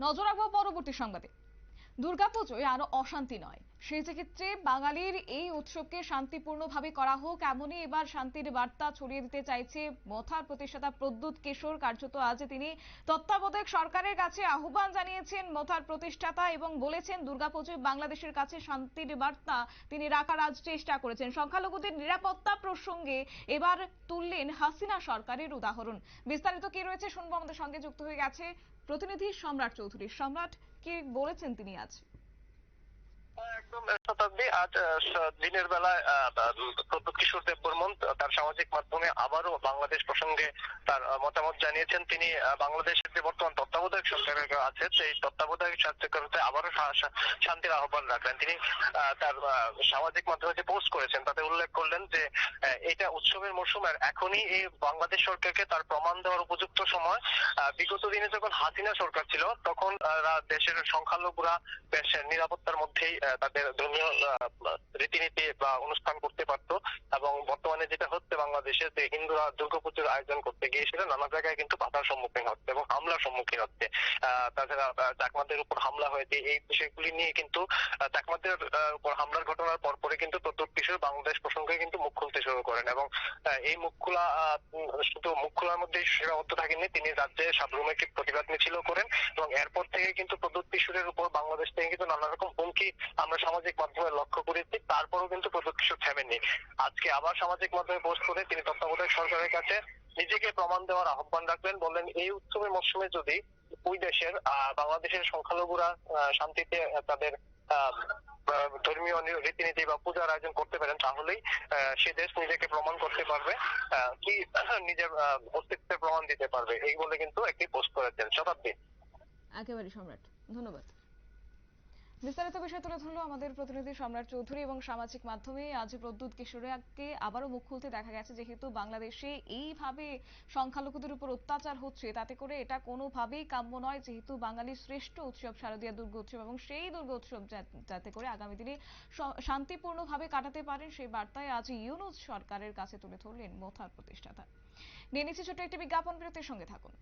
নজর রাখব পরবর্তী সংবাদে। দুর্গাপুজোয় আরও অশান্তি নয়। সেই ক্ষেত্রে বাঙালির এই উৎসবকে শান্তিপূর্ণভাবে করা হোক এমনই এবার শান্তির বার্তা ছড়িয়ে দিতে চাইছে মথার প্রতিষ্ঠাতা প্রদ্যুৎ কিশোর। কার্যত আজ তিনি তত্ত্বাবধায়ক সরকারের কাছে আহ্বান জানিয়েছেন মথার প্রতিষ্ঠাতা এবং বলেছেন, দুর্গাপুজোয় বাংলাদেশের কাছে শান্তির বার্তা তিনি রাখার আজ চেষ্টা করেছেন। সংখ্যালঘুদের নিরাপত্তা প্রসঙ্গে এবার তুললেন হাসিনা সরকারের উদাহরণ। বিস্তারিত কি রয়েছে শুনব আমাদের সঙ্গে যুক্ত হয়ে গেছে প্রতিনিধি সম্রাট চৌধুরী। সম্রাট, কি বলেছেন তিনি আজ? একদম শতাব্দী আজ দিনের বেলায় প্রদ্যুৎ কিশোর দেব বর্মন তার সামাজিক মাধ্যমে আবারও বাংলাদেশ প্রসঙ্গে তার মতামত জানিয়েছেন। তিনি বাংলাদেশের যে বর্তমান তত্ত্বাবধায়ক সরকার আছে, সেই তত্ত্বাবধায়ক সরকারতে আবারও শান্তির আহ্বান রাখলেন। তিনি তার সামাজিক মাধ্যমে যে পোস্ট করেছেন, তাতে উল্লেখ করলেন যে এটা উৎসবের মরশুম আর এখনই এই বাংলাদেশ সরকারকে তার প্রমাণ দেওয়ার উপযুক্ত সময়। বিগত দিনে যখন হাসিনা সরকার ছিল, তখন দেশের সংখ্যালঘুরা বেশ নিরাপত্তার মধ্যেই তাদের ধর্মীয় রীতিনীতি বা অনুষ্ঠান করতে পারতো এবং বর্তমানে যেটা হচ্ছে বাংলাদেশে যে হিন্দুরা দুর্গাপুজোর আয়োজন করতে গিয়েছিল, নানা জায়গায় কিন্তু বাধার সম্মুখীন হচ্ছে এবং হামলার সম্মুখীন হচ্ছে। তাছাড়া চাকমাদের উপর হামলা হয়েছে, এই বিষয়গুলি নিয়ে কিন্তু চাকমাদের উপর হামলার ঘটনার পরপরে কিন্তু কিশোর বাংলাদেশ প্রসঙ্গে কিন্তু মুখ খুলতে শুরু করেন এবং এই মুখ খোলা শুধু মুখ খোলার মধ্যেই সীমাবদ্ধ থাকেননি, তিনি রাজ্যে সাবরুমে একটি প্রতিবাদ মিছিলও করেন এবং এরপর থেকে কিন্তু প্রদ্যুৎ কিশোরের উপর বাংলাদেশ থেকে কিন্তু নানা রকম হুমকি আমরা সামাজিক মাধ্যমে লক্ষ্য করেছি, তারপরেও কিন্তু প্রদ্যুৎ কিশোর থেমেননি আজকে আবার সামাজিক মাধ্যমে পোস্ট করে তিনি তত্ত্বাবধায়ক সরকারের কাছে নিজেকে প্রমাণ দেওয়ার আহ্বান রাখলেন বললেন, এই উৎসবের মরশুমে যদি ওই দেশের বাংলাদেশের সংখ্যালঘুরা শান্তিতে তাদের ধর্মীয় রীতিনীতি বা পূজার আয়োজন করতে পারেন, তাহলেই সে দেশ নিজেকে প্রমাণ করতে পারবে কি নিজের অস্তিত্বের প্রমাণ দিতে পারবে, এই বলে কিন্তু একটি পোস্ট করেছেন শতাব্দী। একেবারে সম্রাট, ধন্যবাদ। বিস্তারিত বিষয় তুলে ধরলো আমাদের প্রতিনিধি সম্রাট চৌধুরী এবং সামাজিক মাধ্যমে আজ প্রদ্যুৎ কিশোরকে আবারও মুখ খুলতে দেখা গেছে, যেহেতু বাংলাদেশে এইভাবে সংখ্যালঘুদের উপর অত্যাচার হচ্ছে, তাতে করে এটা কোনোভাবেই কাম্য নয়, যেহেতু বাঙালির শ্রেষ্ঠ উৎসব শারদীয় দুর্গোৎসব এবং সেই দুর্গোৎসব যাতে করে আগামী দিনে শান্তিপূর্ণভাবে কাটাতে পারেন সেই বার্তায় আজ ইউনুস সরকারের কাছে তুলে ধরলেন মথার প্রতিষ্ঠাতা। নিয়ে নিচ্ছি ছোট্ট একটি বিজ্ঞাপন, বিরতির সঙ্গে থাকুন।